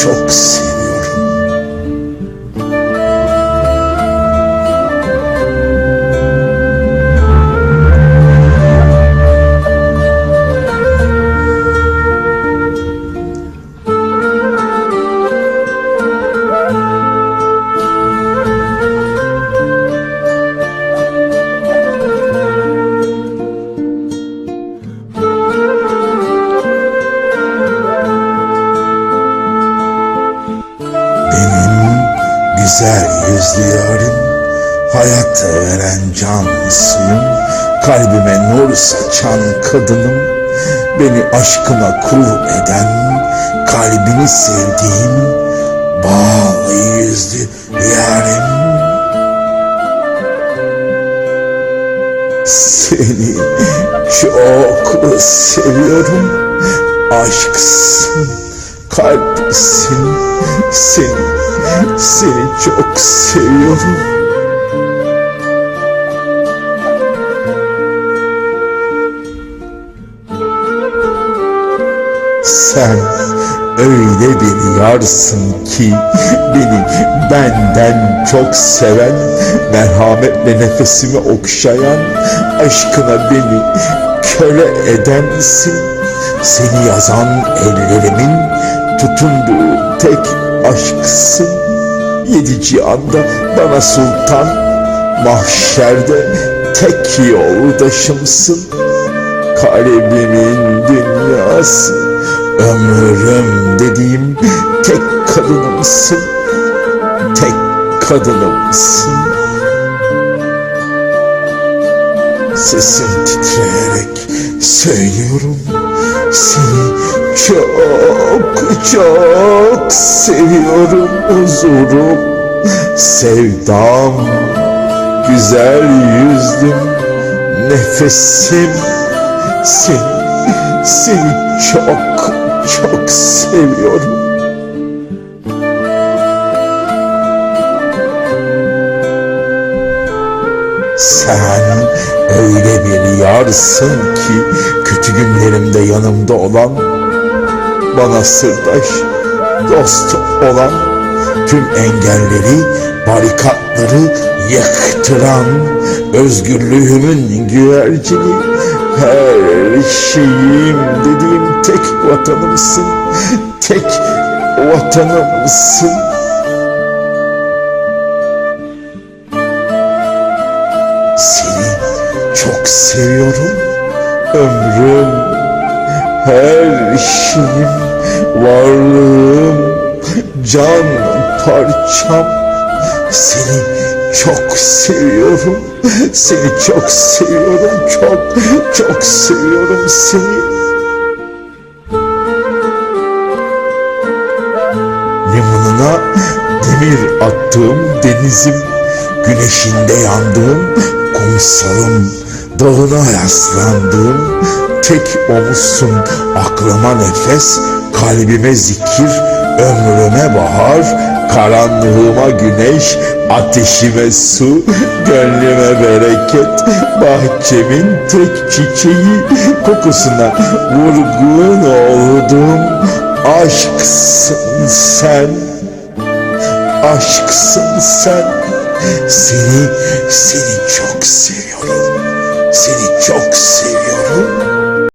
çok Güzel yüzlü yarim, hayat veren can suyum, kalbime nur saçan kadınım, beni aşkına kul eden, kalbini sevdiğim, bağlı yüzlü yarim. Seni çok seviyorum, aşksın, kalpsin, seni, seni çok seviyorum. Sen öyle bir yarsın ki beni benden çok seven, merhametle nefesimi okşayan, aşkına beni köle edensin. Seni yazan ellerimin tutunduğu tek aşksın. Yedi cihanda bana sultan, mahşerde tek yoldaşımsın. Kalbimin dünyası Ömrüm dediğim tek kadınımsın Tek kadınımsın Sesim titreyerek söylüyorum Seni çok çok seviyorum huzurum Sevdam güzel yüzlüm nefesim seni, seni çok çok seviyorum. Sen öyle bir yarsın ki kötü günlerimde yanımda olan, bana sırdaş, dost olan, tüm engelleri, barikatları yıktıran, özgürlüğümün güvercini, her şeyim dediğim tek vatanımsın, tek vatanımsın. Seni çok seviyorum, ömrüm, her şeyim, varlığım, can parçam. Seni çok seviyorum, seni çok seviyorum, çok çok seviyorum seni. Limanına demir attığım denizim, güneşinde yandığım kumsalım, dağına yaslandığım tek omuzsun, aklıma nefes, kalbime zikir, ömrüme bahar, karanlığıma güneş, ateşime su, gönlüme bereket, bahçemin tek çiçeği, kokusuna vurgun oldum, aşksın sen, aşksın sen, seni, seni çok seviyorum, seni çok seviyorum.